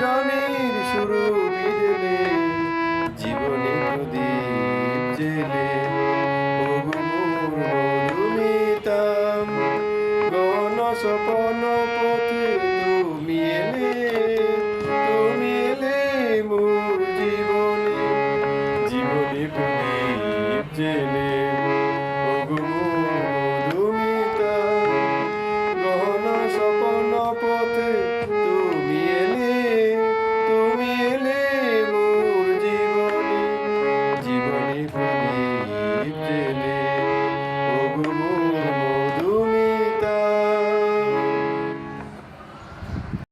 গানের শুরু দিলে জীবনে প্রদীপ জেলে